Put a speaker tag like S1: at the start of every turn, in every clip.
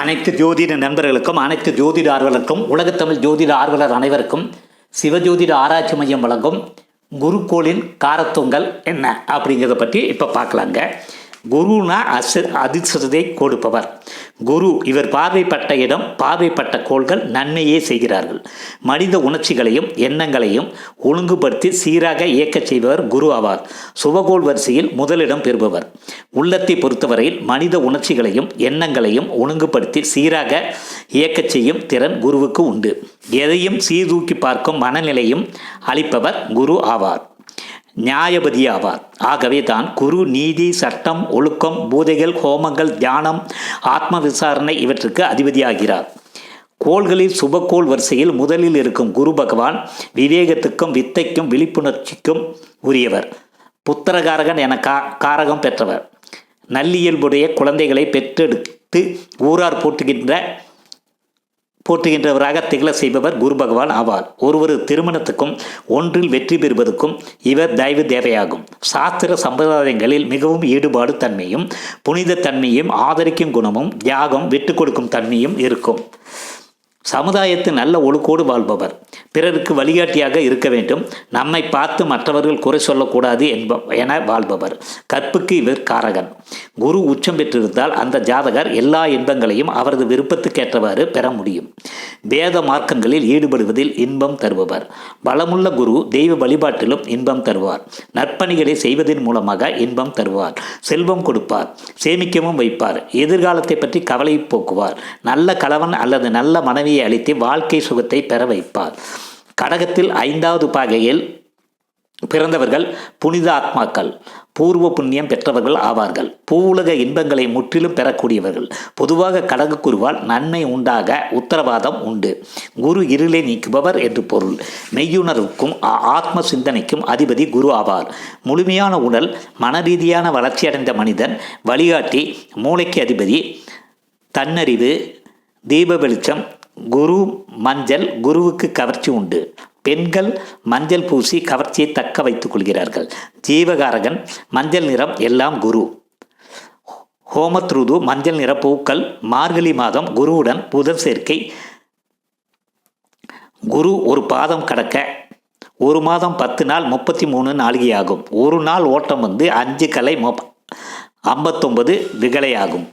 S1: அனைத்து ஜோதிட நண்பர்களுக்கும் அனைத்து ஜோதிட ஆர்வலருக்கும் உலகத்தமிழ் ஜோதிட ஆர்வலர் அனைவருக்கும் சிவஜோதிட ஆராய்ச்சி மையம் வழங்கும் குருக்கோளின் காரத்துவங்கள் என்ன அப்படிங்கிறத பற்றி இப்போ பார்க்கலாங்க. குருனா அச அதிர்ஷ்டத்தை கொடுப்பவர். குரு இவர் பார்வைப்பட்ட இடம் பார்வைப்பட்ட கோள்கள் நன்மையே செய்கிறார்கள். மனித உணர்ச்சிகளையும் எண்ணங்களையும் ஒழுங்குபடுத்தி சீராக இயக்கச் செய்பவர் குரு ஆவார். சுபகோள் வரிசையில் முதலிடம் பெறுபவர். உள்ளத்தை பொறுத்தவரையில் மனித உணர்ச்சிகளையும் எண்ணங்களையும் ஒழுங்குபடுத்தி சீராக இயக்கச் செய்யும் திறன் குருவுக்கு உண்டு. எதையும் சீர்தூக்கி பார்க்கும் மனநிலையும் அளிப்பவர் குரு ஆவார். நியாயபதி ஆவார் ஆகவே தான் குரு நீதி சட்டம் ஒழுக்கம் பூதைகள் ஹோமங்கள் தியானம் ஆத்ம விசாரணை இவற்றுக்கு அதிபதியாகிறார். கோள்களில் சுபக்கோள் வரிசையில் முதலில் இருக்கும் குரு பகவான் விவேகத்துக்கும் வித்தைக்கும் விழிப்புணர்ச்சிக்கும் உரியவர். புத்திரகாரகன் என கா காரகம் பெற்றவர். நல்லியல்புடைய குழந்தைகளை பெற்றெடுத்து ஊரார் போற்றுகின்ற போற்றுகின்றவராக திகழ செய்பவர் குரு பகவான் ஆவார். ஒருவர் திருமணத்துக்கும் ஒன்றில் வெற்றி பெறுவதற்கும் இவர் தயவு தேவையாகும். சாஸ்திர சம்பிரதாயங்களில் மிகவும் ஈடுபாடு தன்மையும் புனித தன்மையும் ஆதரிக்கும் குணமும் தியாகம் விட்டு கொடுக்கும் தன்மையும் இருக்கும். சமுதாயத்தில் நல்ல ஒழுக்கோடு வாழ்பவர். பிறருக்கு வழிகாட்டியாக இருக்க வேண்டும். நம்மை பார்த்து மற்றவர்கள் குறை சொல்லக்கூடாது என்ப என வாழ்பவர். கற்புக்கு இவர் காரகன். குரு உச்சம் பெற்றிருந்தால் அந்த ஜாதகர் எல்லா இன்பங்களையும் அவரது விருப்பத்துக்கேற்றவாறு பெற முடியும். வேத மார்க்கங்களில் ஈடுபடுவதில் இன்பம் தருபவர். பலமுள்ள குரு தெய்வ வழிபாட்டிலும் இன்பம் தருவார். நற்பணிகளை செய்வதன் மூலமாக இன்பம் தருவார். செல்வம் கொடுப்பார். சேமிக்கவும் வைப்பார். எதிர்காலத்தை பற்றி கவலை போக்குவார். நல்ல கலவன் அல்லது நல்ல மனைவி மனைவியை அளித்து வாழ்க்கை சுகத்தை பெற வைப்பார். கடகத்தில் ஐந்தாவது பாகையில் பிறந்தவர்கள் புனித ஆத்மாக்கள் பூர்வ புண்ணியம் பெற்றவர்கள் ஆவார்கள். பூவுலக இன்பங்களை முற்றிலும் பெறக்கூடியவர்கள். பொதுவாக கடகு குருவால் நன்மை உண்டாக உத்தரவாதம் உண்டு. குரு இருளை நீக்குபவர் என்று பொருள். மெய்யுணர்வுக்கும் ஆத்ம சிந்தனைக்கும் அதிபதி குரு ஆவார். முழுமையான உடல் மனரீதியான வளர்ச்சியடைந்த மனிதன் வழிகாட்டி மூளைக்கு அதிபதி தன்னறிவு தீப வெளிச்சம் குரு மஞ்சள் குருவுக்கு கவர்ச்சி உண்டு. பெண்கள் மஞ்சள் பூசி கவர்ச்சியை தக்க வைத்துக் கொள்கிறார்கள். ஜீவகாரகன் மஞ்சள் நிறம் எல்லாம் குரு. ஹோமத்ருது மஞ்சள் நிற பூக்கள் மார்கழி மாதம் குருவுடன் புதன் சேர்க்கை. குரு ஒரு பாதம் கடக்க ஒரு மாதம் பத்து நாள் முப்பத்தி மூணு நாளிகையாகும். ஒரு நாள் ஓட்டம் வந்து அஞ்சு கலை மொ- ஐம்பத்தொன்பது விகலை ஆகும்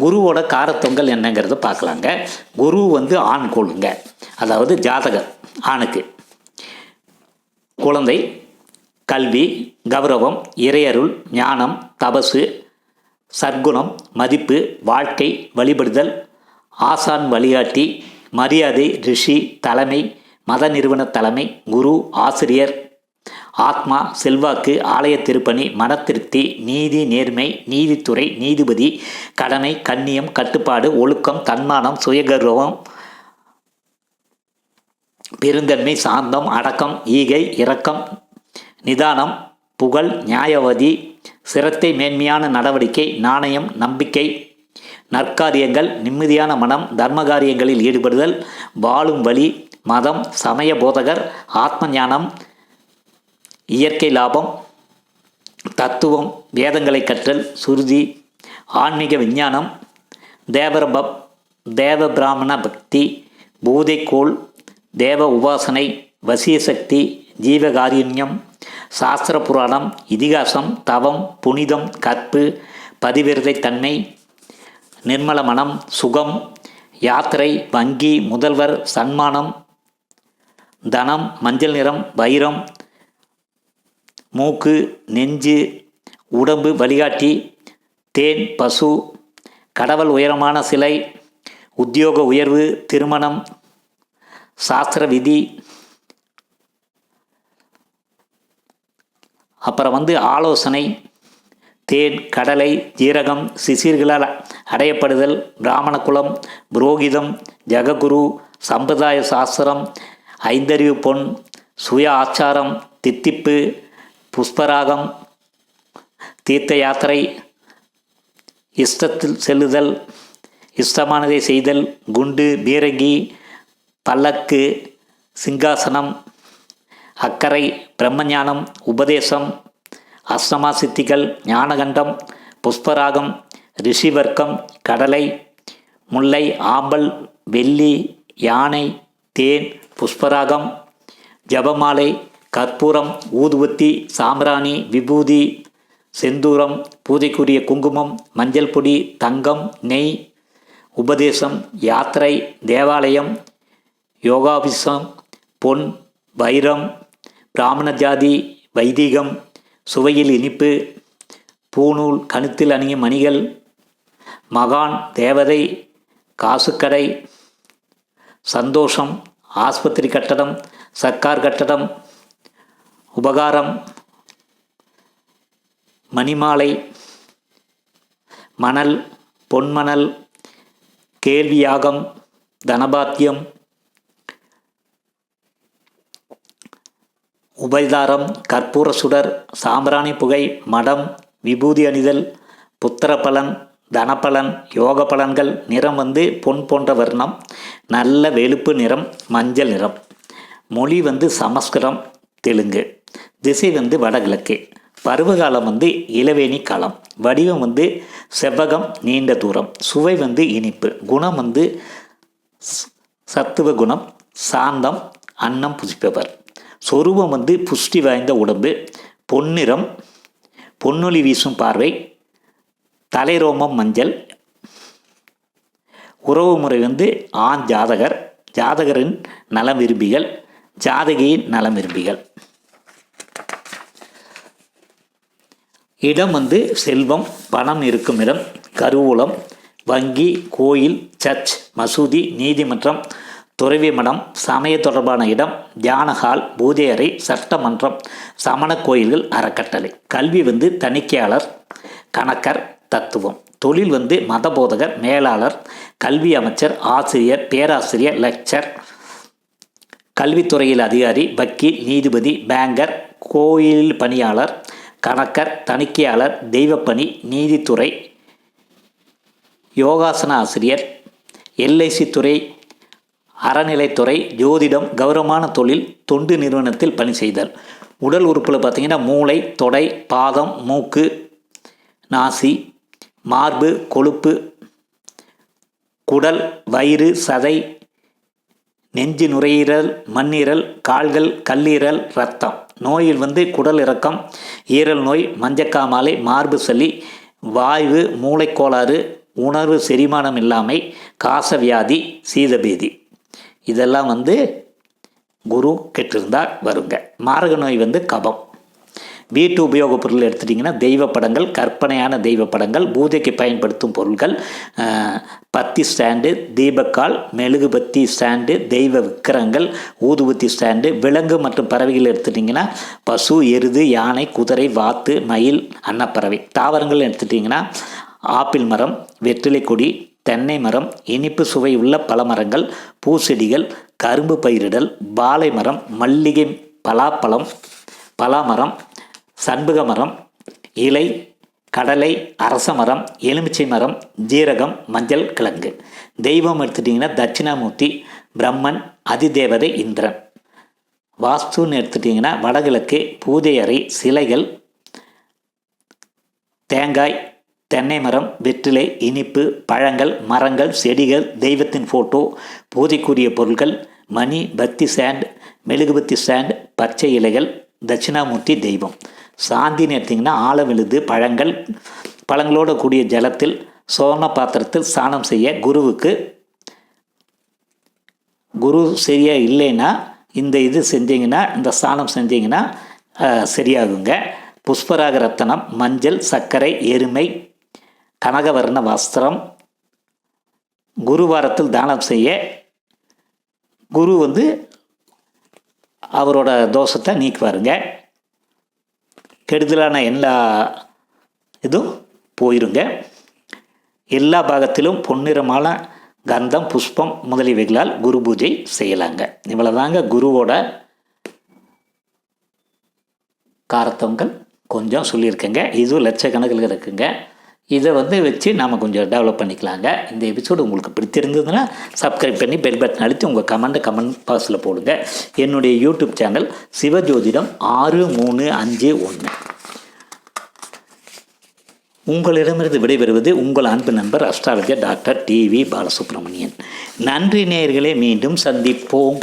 S1: குருவோட காரத்தொங்கல் என்னங்கிறத பார்க்கலாங்க. குரு வந்து ஆண் கோளுங்க அதாவது ஜாதகர் ஆணுக்கு. குழந்தை கல்வி கௌரவம் இறையருள் ஞானம் தபசு சற்குணம் மதிப்பு வாழ்க்கை வழிபடுதல் ஆசான் வழிகாட்டி மரியாதை ரிஷி தலைமை மத நிறுவன தலைமை குரு ஆசிரியர் ஆத்மா செல்வாக்கு ஆலய திருப்பணி மனத்திருப்தி நீதி நேர்மை நீதித்துறை நீதிபதி கடமை கண்ணியம் கட்டுப்பாடு ஒழுக்கம் தன்மானம் சுயகர்வம் பெருந்தன்மை சாந்தம் அடக்கம் ஈகை இரக்கம் நிதானம் புகழ் நியாயவதி சிரத்தை மேன்மையான நடவடிக்கை நாணயம் நம்பிக்கை நற்காரியங்கள் நிம்மதியான மனம் தர்ம காரியங்களில் ஈடுபடுதல் வாழும் வழி மதம் சமய போதகர் ஆத்ம ஞானம் இயற்கை லாபம் தத்துவம் வேதங்களை கற்றல் சுருதி ஆன்மீக விஞ்ஞானம் தேவரபப் தேவ பிராமண பக்தி பூதைக்கோள் தேவ உபாசனை வசிய சக்தி ஜீவகாருண்யம் சாஸ்திர புராணம் இதிகாசம் தவம் புனிதம் கற்பு பதிவிரதை தன்மை நிர்மல மனம் சுகம் யாத்திரை வங்கி முதல்வர் சன்மானம் தனம் மஞ்சள் நிறம் வைரம் மூக்கு நெஞ்சு உடம்பு வழிகாட்டி தேன் பசு கடவுள் உயரமான சிலை உத்தியோக உயர்வு திருமணம் சாஸ்திர விதி அப்புறம் வந்து ஆலோசனை தேன் கடலை ஜீரகம் சிசிர்களால் அடையப்படுதல் பிராமண குலம் புரோகிதம் ஜெககுரு சம்பிரதாய சாஸ்திரம் ஐந்தறிவு பொன் சுய ஆச்சாரம் தித்திப்பு புஷ்பராகம் தீர்த்த யாத்திரை இஷ்டத்தில் செல்லுதல் இஷ்டமானதை செய்தல் குண்டு பீரங்கி பல்லக்கு சிங்காசனம் அக்கறை பிரம்மஞானம் உபதேசம் அஷ்டமா சித்திகள் ஞானகண்டம் புஷ்பராகம் ரிஷிவர்க்கம் கடலை முல்லை ஆம்பல் வெள்ளி யானை தேன் புஷ்பராகம் ஜபமாலை கற்பூரம் ஊதுவத்தி சாம்ராணி விபூதி செந்தூரம் பூஜைக்குரிய குங்குமம் மஞ்சள் பொடி தங்கம் நெய் உபதேசம் யாத்திரை தேவாலயம் யோகாபிசம் பொன் வைரம் பிராமண ஜாதி வைதிகம் சுவையில் இனிப்பு பூநூல் கணுத்தில் அணியும் மணிகள் மகான் தேவதை காசுக்கடை சந்தோஷம் ஆஸ்பத்திரி கட்டடம் சர்க்கார் கட்டடம் உபகாரம் மணிமாலை மணல் பொன்மணல் கேள்வியாகம் தனபாத்தியம் உபயதாரம் கற்பூர சுடர் சாம்பிராணி புகை மடம் விபூதி அணிதல் புத்திர பலன் தனப்பலன் யோக பலன்கள் நிறம் வந்து பொன் போன்ற வர்ணம் நல்ல வெளுப்பு நிறம் மஞ்சள் நிறம். மொழி வந்து சமஸ்கிருதம் தெலுங்கு. திசை வந்து வடகிழக்கு. பருவகாலம் வந்து இளவேணி காலம். வடிவம் வந்து செவ்வகம் நீண்ட தூரம். சுவை வந்து இனிப்பு. குணம் வந்து சத்துவ குணம் சாந்தம் அன்னம் புசிப்பவர் சொரூபம் வந்து புஷ்டி வாய்ந்த உடம்பு பொன்னிறம் பொன்னொளி வீசும் பார்வை தலைரோமம் மஞ்சள். உறவு முறை வந்து ஆண் ஜாதகர் ஜாதகரின் நலம் விரும்பிகள் ஜாதகியின் நலம் விரும்பிகள். இடம் வந்து செல்வம் பணம் இருக்கும் இடம் கருவூலம் வங்கி கோயில் சர்ச் மசூதி நீதிமன்றம் துறவி மடம் சமய தொடர்பான இடம் தியானஹால் பூஜை அறை சட்டமன்றம் சமண கோயில்கள் அறக்கட்டளை. கல்வி வந்து தணிக்கையாளர் கணக்கர் தத்துவம். தொழில் வந்து மதபோதகர் மேலாளர் கல்வி அமைச்சர் ஆசிரியர் பேராசிரியர் லெக்சர் கல்வித்துறையில் அதிகாரி வக்கீல் நீதிபதி பேங்கர் கோயில் பணியாளர் கணக்கர் தணிக்கையாளர் தெய்வப்பணி நீதித்துறை யோகாசன ஆசிரியர் எல்ஐசி துறை அறநிலைத்துறை ஜோதிடம் கௌரவமான தொழில் தொண்டு நிறுவனத்தில் பணி செய்தல். உடல் உறுப்பில் பார்த்திங்கன்னா மூளை தொடை பாதம் மூக்கு நாசி மார்பு கொழுப்பு குடல் வயிறு சதை நெஞ்சு நுரையீரல் மண்ணீரல் கால்கள் கல்லீரல் ரத்தம். நோயில் வந்து குடல் இறக்கம் ஈரல் நோய் மஞ்சக்காமாலை மார்பு சளி வாய்வு மூளைக்கோளாறு உணர்வு செரிமானம் இல்லாமை காசவியாதி சீதபீதி. இதெல்லாம் வந்து குரு கெட்டிருந்தால் வருங்க. மாரக நோய் வந்து கபம். வீட்டு உபயோகப் பொருள் எடுத்துட்டிங்கன்னா தெய்வ படங்கள் கற்பனையான தெய்வ படங்கள் பூஜைக்கு பயன்படுத்தும் பொருட்கள் பத்தி ஸ்டாண்டு தீபக்கால் மெழுகுபத்தி ஸ்டாண்டு தெய்வ விக்கிரங்கள் ஊதுபத்தி ஸ்டாண்டு விலங்கு மற்றும் பறவைகள் எடுத்துட்டிங்கன்னா பசு எருது யானை குதிரை வாத்து மயில் அன்னப்பறவை. தாவரங்கள் எடுத்துட்டிங்கன்னா ஆப்பிள் மரம் வெற்றிலை கொடி தென்னை மரம் இனிப்பு சுவை உள்ள பழமரங்கள் பூச்செடிகள் கரும்பு பயிரிடல் பாலை மரம் மல்லிகை பலாப்பழம் பலாமரம் சண்புக மரம் இலை கடலை அரச மரம் எலுமிச்சை மரம் ஜீரகம் மஞ்சள் கிழங்கு. தெய்வம் எடுத்துட்டிங்கன்னா தட்சிணாமூர்த்தி பிரம்மன் அதிதேவதை இந்திரன். வாஸ்துன்னு எடுத்துட்டிங்கன்னா வடகிழக்கு பூஜை அறை சிலைகள் தேங்காய் தென்னை மரம் வெற்றிலை இனிப்பு பழங்கள் மரங்கள் செடிகள் தெய்வத்தின் ஃபோட்டோ பூஜைக்குரிய பொருட்கள் மணி பத்தி சாண்ட் மெழுகுபத்தி சாண்ட் பச்சை இலைகள் தட்சிணாமூர்த்தி தெய்வம். சாந்தின்னு எடுத்திங்கன்னா ஆழம் விழுது பழங்கள் பழங்களோட கூடிய ஜலத்தில் சோன பாத்திரத்தில் ஸ்நானம் செய்ய குருவுக்கு குரு சரியாக இல்லைன்னா இந்த இது செஞ்சீங்கன்னா இந்த ஸ்நானம் செஞ்சீங்கன்னா சரியாகுங்க. புஷ்பராக ரத்தனம் மஞ்சள் சர்க்கரை எருமை கனகவர்ண வஸ்திரம் குருவாரத்தில் தானம் செய்ய குரு வந்து அவரோட தோஷத்தை நீக்குவாருங்க. கெடுதலான எல்லா இதுவும் போயிருங்க. எல்லா பாகத்திலும் பொன்னிறமான கந்தம் புஷ்பம் முதலியவைகளால் குரு பூஜை செய்யலாங்க. இவ்வளோதாங்க குருவோட காரத்தவங்கள் கொஞ்சம் சொல்லியிருக்கேங்க. இதுவும் லட்சக்கணக்கில் இருக்குங்க. இதை வந்து வச்சு நாம் கொஞ்சம் டெவலப் பண்ணிக்கலாங்க. இந்த எபிசோடு உங்களுக்கு பிடித்திருந்ததுன்னா சப்ஸ்கிரைப் பண்ணி பெல் பட்டன் அழுத்தி உங்கள் கமெண்ட்டை கமெண்ட் பாக்ஸில் போடுங்க. என்னுடைய யூடியூப் சேனல் சிவஜோதிடம் ஆறு மூணு அஞ்சு ஒன்று. உங்களிடமிருந்து விடைபெறுவது உங்கள் அன்பு நண்பர் அஸ்ட்ராலஜர் டாக்டர் டிவி பாலசுப்ரமணியன். நன்றி நேயர்களே மீண்டும் சந்திப்போம்.